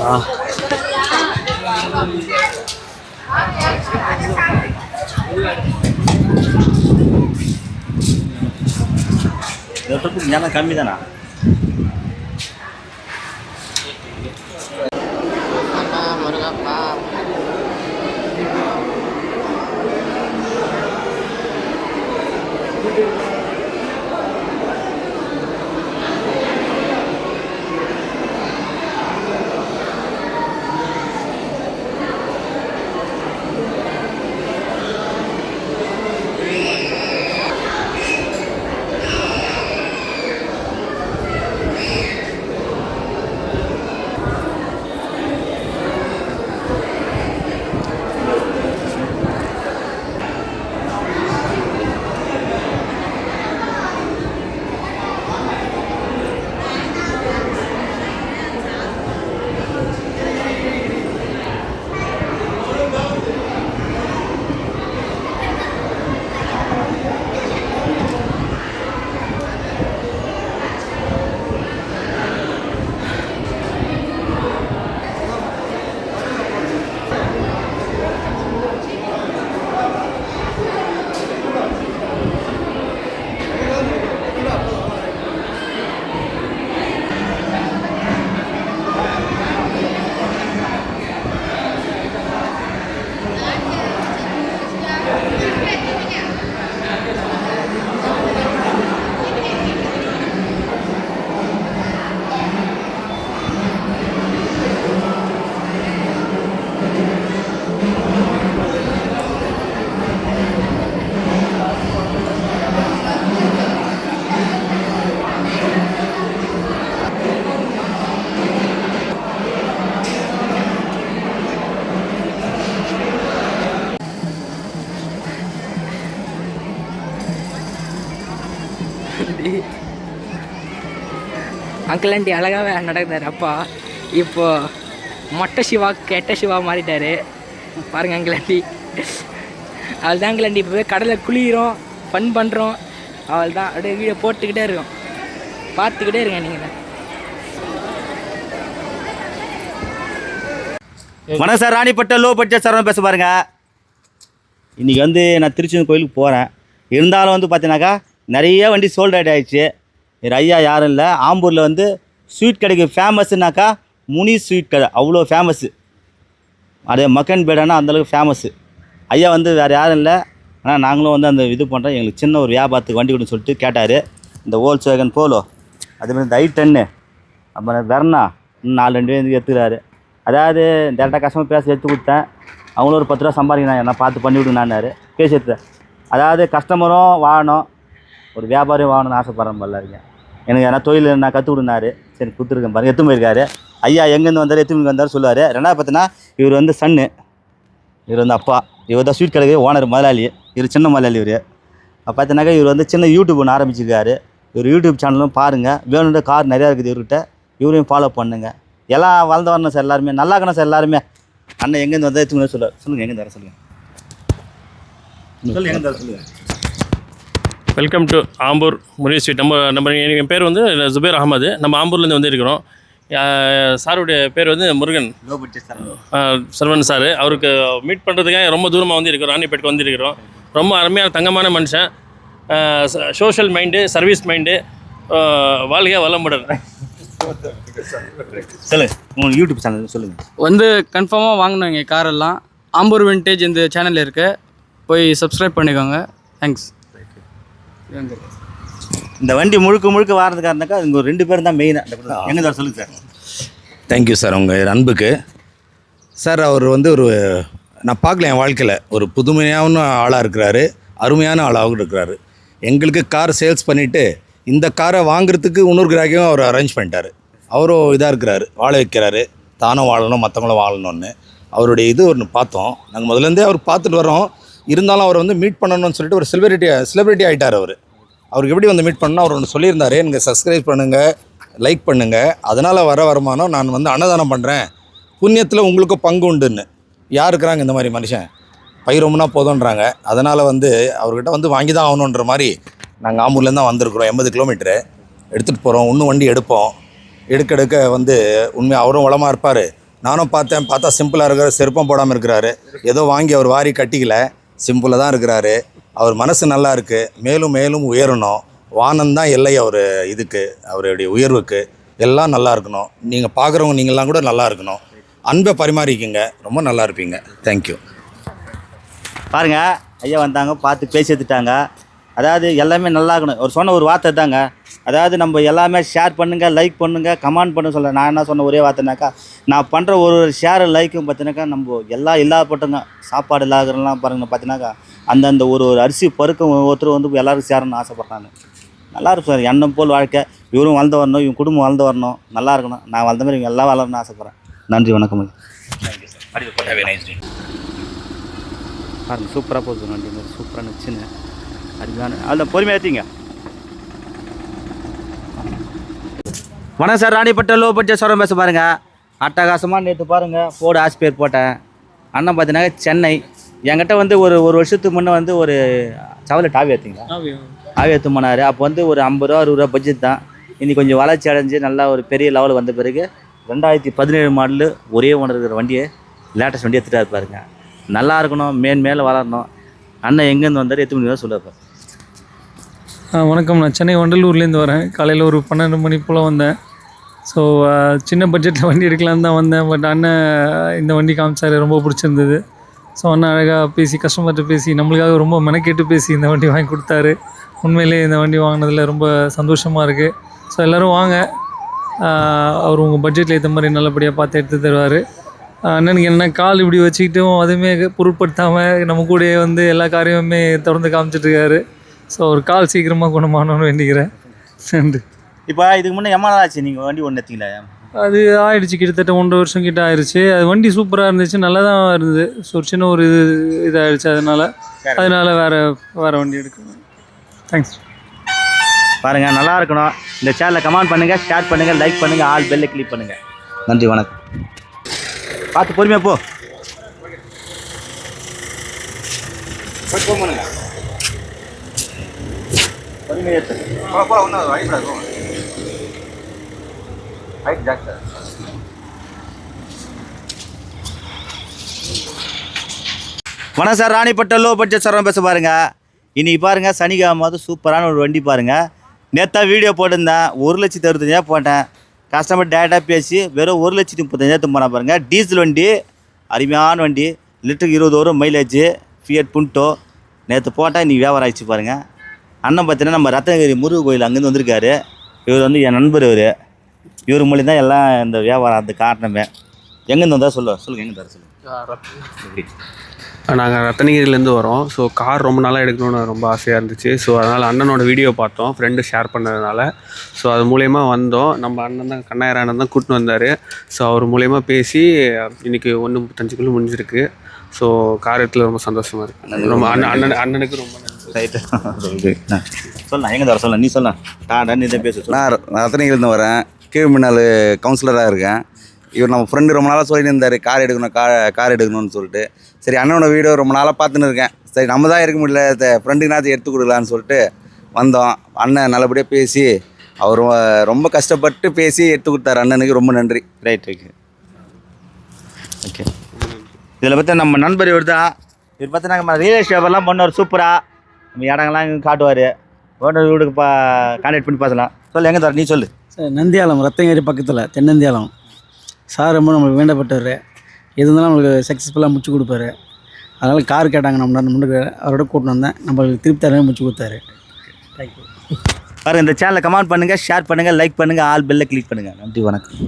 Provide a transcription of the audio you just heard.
啊！你这不平常的干米子呢？தானா uncle aunty அழகாகவே நடந்தார். அப்பா இப்போ மொட்டை சிவா கெட்ட சிவா மாறிட்டாரு. பாருங்க அங்கிள் ஆண்டி. அவள் தான் அங்கிள் ஆண்டி. இப்போ போய் கடலில் குளிக்கிறோம் ஃபன் பண்ணுறோம் அவள் தான் அப்படியே வீடியோ போட்டுக்கிட்டே இருக்கோம். பார்த்துக்கிட்டே இருங்க நீங்கள் வணக்கம் sir. Ranipet low budget sir பேச பாருங்க. இன்றைக்கி வந்து நான் திருச்செந்தூர் கோயிலுக்கு போகிறேன் இருந்தாலும் வந்து பார்த்தீங்கன்னாக்கா நிறைய வண்டி சோல்ட் அவுட் ஆகிடுச்சு வேறு ஐயா யாரும் இல்லை. ஆம்பூரில் வந்து ஸ்வீட் கடைக்கு ஃபேமஸ்னாக்கா முனி ஸ்வீட் கடை. அவ்வளோ ஃபேமஸ்ஸு அதே மக்கன் பேடானா அந்தளவுக்கு ஃபேமஸ்ஸு ஐயா வந்து வேறு யாரும் இல்லை. ஆனால் நாங்களும் வந்து அந்த இது பண்ணுறோம் எங்களுக்கு சின்ன ஒரு வியாபாரத்துக்கு வண்டி கொடுன்னு சொல்லிட்டு கேட்டார். இந்த ஓல்ஸ் வேகன் போலோ அதேமாதிரி இந்த ஐ டென்னு அப்புறம் வெர்னா. இன்னும் நாலு ரெண்டு பேர் எடுத்துக்கிறாரு. அதாவது டேரெக்டாக கஸ்டமர் பேச எடுத்து கொடுத்தேன். அவங்களும் ஒரு பத்து ரூபா சம்பாதிக்கணும். என்ன பார்த்து பண்ணி விடுங்கண்ணாரு பேசி எடுத்தேன் அதாவது கஸ்டமரும் வாழணும் ஒரு வியாபாரி வாங்கணும்னு ஆசைப்பட்றேன் போல இருக்கேன். எனக்கு எதனா தொழில் நான் கற்றுக் கொடுனாரு சரி கொடுத்துருக்கேன் பாருங்க. எத்து போயிருக்காரு. ஐயா எங்கேருந்து வந்தார்? எத்து வந்தார் சொல்லுவார். ரெண்டாவது பார்த்தீங்கன்னா இவர் வந்து சன்னு. இவர் வந்து அப்பா. இவர் தான் ஸ்வீட் கடைக்கு ஓனர் முதலாளி. இவர் சின்ன முதலாளி இவர். பார்த்தீங்கன்னாக்கா இவர் வந்து சின்ன யூடியூப் ஒன்று ஆரம்பிச்சிருக்காரு. இவர் யூடியூப் சேனலும் பாருங்கள் வேணுன்ற கார் நிறையா இருக்குது இவர்கிட்ட. இவரையும் ஃபாலோ பண்ணுங்கள் எல்லாம் வளர்ந்து வரணும் சார் எல்லாருமே. நல்லா இருக்கணும் சார் எல்லாருமே. அண்ணன் எங்கேருந்து வந்தால் எடுத்துக்கணும் சொல்ல சொல்லுங்கள் எங்கேருந்து வர சொல்லுங்கள் சொல்லுங்கள் எங்கேருந்து வர சொல்லுங்கள் welcome to Ambur Muni sweet நம்ம நம்ம என் பேர் வந்து ஜுபேர் அகமது நம்ம ஆம்பூர்லேருந்து வந்திருக்கிறோம். சாருடைய பேர் வந்து முருகன். Budget sir. அஹ் சரவணன் சார். அவருக்கு மீட் பண்ணுறதுக்காக ரொம்ப தூரமாக வந்திருக்கிறோம். ராணிப்பேட்டுக்கு வந்திருக்கிறோம். ரொம்ப அருமையான தங்கமான மனுஷன். சோஷியல் மைண்டு சர்வீஸ் மைண்டு வாழ்க வளமுடன். சொல்லுங்கள் உங்கள் யூடியூப் சேனல் சொல்லுங்கள் வந்து கன்ஃபார்மாக வாங்கணும் இங்கே காரெல்லாம் ஆம்பூர் விண்டேஜ் இந்த சேனல் இருக்கு. போய் சப்ஸ்கிரைப் பண்ணிக்கோங்க. தேங்க்ஸ் இந்த வண்டி முழுக்க முழுக்க வாரதுக்காக இருந்தாக்கா இங்கே ஒரு ரெண்டு பேரும் தான் மெயினாக எங்கே சார் சொல்லுங்கள் சார். தேங்க்யூ சார் உங்கள் அன்புக்கு. சார் அவர் வந்து ஒரு நான் பார்க்கல என் வாழ்க்கையில். ஒரு புதுமையான ஆளாக இருக்கிறாரு. அருமையான ஆளாகவும் இருக்கிறாரு. எங்களுக்கு கார் சேல்ஸ் பண்ணிவிட்டு இந்த காரை வாங்குறதுக்கு இன்னொரு கிராக்கையும் அவர் அரேஞ்ச் பண்ணிட்டாரு. அவரும் இதாக இருக்கிறாரு. வாழ வைக்கிறாரு. தானும் வாழணும் மற்றவங்களும் வாழணும்னு. அவருடைய இது ஒன்று பார்த்தோம். நாங்கள் முதலேருந்தே அவர் பார்த்துட்டு வரோம் இருந்தாலும் அவர் வந்து மீட் பண்ணணும்னு சொல்லிட்டு ஒரு செலிபிரிட்டி செலிபிரிட்டி ஆகிட்டார் அவர். அவருக்கு எப்படி வந்து மீட் பண்ணணும் அவர் ஒன்று சொல்லியிருந்தார். எனக்கு சப்ஸ்கிரைப் பண்ணுங்கள் லைக் பண்ணுங்கள் அதனால் வர வருமானம் நான் வந்து அன்னதானம் பண்ணுறேன் புண்ணியத்தில் உங்களுக்கும் பங்கு உண்டுன்னு. யார் இருக்கிறாங்க இந்த மாதிரி மனுஷன்? பயிரம்னா போதுன்றாங்க அதனால் வந்து அவர்கிட்ட வந்து வாங்கி தான் ஆகணுன்ற மாதிரி நாங்கள் ஆம்பூர்லேருந்து தான் வந்திருக்கிறோம். எண்பது கிலோமீட்டரு. எடுத்துகிட்டு போகிறோம் இன்னும் வண்டி எடுப்போம். எடுக்க எடுக்க வந்து உண்மையாக அவரும் வளமாக இருப்பார். நானும் பார்த்தேன். பார்த்தா சிம்பிளாக இருக்கிற செருப்பம் போடாமல் இருக்கிறாரு. ஏதோ வாங்கி அவர் வாரி கட்டிக்கல. சிம்பிளாக தான் இருக்கிறாரு. அவர் மனசு நல்லா இருக்குது மேலும் மேலும் உயரணும். வானம் தான் எல்லை அவர் இதுக்கு அவருடைய உயர்வுக்கு. எல்லாம் நல்லா இருக்கணும். நீங்கள் பார்க்குறவங்க நீங்கள்லாம் கூட நல்லா இருக்கணும். அன்பை பரிமாறிக்கிங்க. ரொம்ப நல்லா இருப்பீங்க. தேங்க்யூ பாருங்க. ஐயா வந்தாங்க. பார்த்து பேசி எடுத்துட்டாங்க. அதாவது எல்லாமே நல்லா இருக்கணும் ஒரு சொன்ன ஒரு வார்த்தை தாங்க. அதாவது நம்ம எல்லாமே ஷேர் பண்ணுங்கள் லைக் பண்ணுங்கள் கமெண்ட் பண்ண சொல்ல நான் என்ன சொன்ன ஒரே வார்த்தைனாக்கா நான் பண்ணுற ஒரு ஒரு ஷேர் லைக்கும் பார்த்தீங்கன்னாக்கா நம்ம எல்லாம் இல்லாதப்பட்டவங்க சாப்பாடு இல்லாதவங்கலாம் பாருங்க பார்த்தீங்கன்னாக்கா அந்தந்த ஒரு ஒரு அரிசி பருக்கம் ஒருத்தர் வந்து எல்லாரும் சேரணும்னு ஆசைப்பட்றாங்க நல்லா இருக்கும் சார். எண்ணம் போல் வாழ்க்கை. இவரும் வளர்ந்து வரணும் இவங்க குடும்பம் வளர்ந்து வரணும். நல்லா இருக்கணும். நான் வளர்ந்த மாதிரி இவங்க எல்லாம் வளரணும்னு ஆசைப்பட்றேன். நன்றி வணக்கம். பாருங்க சூப்பராக போகுது. மாதிரி சூப்பராக நிச்சுன்னு. அருமையான அதில் பொறுமையாக ஏற்றிங்க வணக்கம் சார் ராணிப்பட்ட லோ பட்ஜெட் சொல்கிறேன் பேச பாருங்க. அட்டகாசமாக நேற்று பாருங்கள் ஃபோர்டு ஆஸ்பேர் போட்டேன். அண்ணன் பார்த்தீங்கன்னா சென்னை. என்கிட்ட வந்து ஒரு ஒரு வருஷத்துக்கு முன்னே வந்து ஒரு சவலை டாவி ஏற்றிங்களா ஆவி எடுத்து போனார். அப்போ வந்து ஒரு ஐம்பது ரூபா அறுபது ரூபா பட்ஜெட் தான். இன்னைக்கு கொஞ்சம் வளர்ச்சி அடைஞ்சு நல்லா ஒரு பெரிய லெவலுக்கு வந்த பிறகு ரெண்டாயிரத்தி பதினேழு மாடலு ஒரே ஒன்று இருக்கிற வண்டியை லேட்டஸ்ட் வண்டி எடுத்துகிட்டு இருப்பாருங்க நல்லா இருக்கணும் மேன் மேலே வளரணும். அண்ணன் எங்கேருந்து வந்தார் எத்தனை மணி தான் சொல்லுவார் வணக்கம். நான் சென்னை வண்டலூர்லேருந்து வரேன். காலையில் ஒரு பன்னெண்டு மணி போல் வந்தேன். ஸோ சின்ன பட்ஜெட்டில் வண்டி எடுக்கலான்னு தான் வந்தேன். பட் அண்ணன் இந்த வண்டி காமிச்சார். ரொம்ப பிடிச்சிருந்தது. ஸோ அண்ணன் அழகாக பேசி கஸ்டமர்கிட்ட பேசி நம்மளுக்காக ரொம்ப மெனக்கெட்டு பேசி இந்த வண்டி வாங்கி கொடுத்தாரு. உண்மையிலே இந்த வண்டி வாங்கினதில் ரொம்ப சந்தோஷமாக இருக்குது ஸோ எல்லோரும் வாங்க. அவர் உங்கள் பட்ஜெட்டில் ஏற்ற மாதிரி நல்லபடியாக பார்த்து எடுத்து தருவார். அண்ணனுக்கு என்ன கால் இப்படி வச்சுக்கிட்டும் அதுவுமே பொருட்படுத்தாமல் நம்ம கூடயே வந்து எல்லா காரியமுமே தொடர்ந்து காமிச்சிட்ருக்காரு ஸோ ஒரு கால் சீக்கிரமாக குணமானோன்னு வேண்டிக்கிறேன். நன்றி. இப்போ இதுக்கு முன்னே எம்மா நாள் ஆச்சு? நீங்கள் வண்டி ஒன்று எடுத்தீங்களா அது ஆயிடுச்சு கிட்டத்தட்ட ஒன்றரை வருஷம் கிட்ட ஆயிடுச்சு அது வண்டி சூப்பராக இருந்துச்சு நல்லா தான் இருந்தது. ஸோ ஒரு சின்ன ஒரு இது இதாகிடுச்சு அதனால. அதனால வேறு வேறு வண்டி எடுக்கணும். தேங்க்ஸ் பாருங்கள் நல்லா இருக்கணும். இந்த சேனலை கமெண்ட் பண்ணுங்கள் ஷேர் பண்ணுங்கள் லைக் பண்ணுங்கள் ஆல் பெல்லை கிளிக் பண்ணுங்கள் நன்றி வணக்கம். பார்த்து பொறுமையாக போ. வணக்கம் sir Ranipet low budget sir பேச பாருங்க. இன்னைக்கு பாருங்க சனிக்கிழமை வந்து சூப்பரான ஒரு வண்டி பாருங்க. நேத்தா வீடியோ போட்டிருந்தேன் ஒரு லட்சத்தி அறுபத்தஞ்சா போட்டேன். கஸ்டமர் டேரெக்டாக பேசி வெறும் ஒரு லட்சத்தி முப்பத்தஞ்சாயிரத்து போனால் பாருங்க. டீசல் வண்டி அருமையான வண்டி. லிட்டருக்கு இருபது வரும் மைலேஜ் ஃபியட் புண்டோ நேற்று போட்டால் இன்னைக்கு வியாபாரம் ஆயிடுச்சு பாருங்கள் அண்ணன் பார்த்தீங்கன்னா நம்ம ரத்னகிரி முருகு கோயில் அங்கேருந்து வந்திருக்காரு. இவர் வந்து என் நண்பர் இவர். இவர் மூலியம் தான் எல்லாம் இந்த வியாபாரம் அந்த காரணமே. எங்கேருந்து வந்தால் சொல்லுவார் சொல்லுங்கள் எங்கே தர சொல்லுங்கள் நாங்கள் ரத்தனகிரிலேருந்து வரோம். ஸோ கார் ரொம்ப நாளாக எடுக்கணும்னு ரொம்ப ஆசையாக இருந்துச்சு. ஸோ அதனால் அண்ணனோட வீடியோ பார்த்தோம். ஃப்ரெண்டு ஷேர் பண்ணதுனால. ஸோ அது மூலயமா வந்தோம். நம்ம அண்ணன் தான் கண்ணாயிரம் அண்ணன் தான் கூட்டின்னு வந்தார். ஸோ அவர் மூலயமா பேசி இன்றைக்கி ஒன்று முப்பத்தஞ்சுக்குள்ளே முடிஞ்சிருக்கு. ஸோ கார் எடுத்துல ரொம்ப சந்தோஷமாக இருக்குது ரொம்ப அண்ணன் அண்ணன் அண்ணனுக்கு ரொம்ப நன்றி. ரைட்டு சொல்லலாம் எங்கே தர சொல்லலாம் நீ சொல்லலாம் டாடா நீ தான் பேச சொல்லு. நான் ரத்தனகிரிலேருந்து வரேன். கீழ்மின்னாள் கவுன்சிலராக இருக்கேன். இவர் நம்ம ஃப்ரெண்டு ரொம்ப நாளாக சொல்லிட்டு இருந்தார் கார் எடுக்கணும் கார் கார் எடுக்கணும்னு சொல்லிட்டு. சரி அண்ணனோட வீடியோ ரொம்ப நாளாக பார்த்துன்னு இருக்கேன். சரி நம்ம தான் இருக்க முடியல ஃப்ரெண்டுக்குனாச்சும் எடுத்து கொடுக்கலான்னு சொல்லிட்டு வந்தோம். அண்ணன் நல்லபடியாக பேசி அவர் ரொம்ப- கஷ்டப்பட்டு பேசி எடுத்து கொடுத்தாரு. அண்ணனுக்கு ரொம்ப நன்றி. ரைட் ஓகே ஓகே இதில் பார்த்தா நம்ம நண்பர் இவர் தான் இவர் பார்த்தா நாங்கள் ரியல் எஸ்டேட்லாம் பண்ணுவார். சூப்பராக நம்ம இடங்கள்லாம் இங்கே காட்டுவார். ஓனர் வீடுக்கு பா கான்டாக்ட் பண்ணி பேசலாம். சொல்லு எங்கே தர நீ சொல்லு. சார் நந்தியாலம் ரத்தங்கேரி பக்கத்தில் தென்னந்தியாலம். சார் ரொம்ப நம்மளுக்கு வேண்டப்பட்டவர். எது இருந்தாலும் நம்மளுக்கு சக்ஸஸ்ஃபுல்லாக முடிச்சு கொடுப்பாரு. அதனால் கார் கேட்டாங்க நம்ம முன்னுக்கு அவரோட கூட்டின்னு வந்தேன். நம்மளுக்கு திருப்பி தரவே முடிச்சு கொடுத்தாரு. தேங்க்யூ பாருங்க இந்த சேனலை கமெண்ட் பண்ணுங்கள் ஷேர் பண்ணுங்கள் லைக் பண்ணுங்கள் ஆல் பெல்லை கிளிக் பண்ணுங்கள் நன்றி வணக்கம்.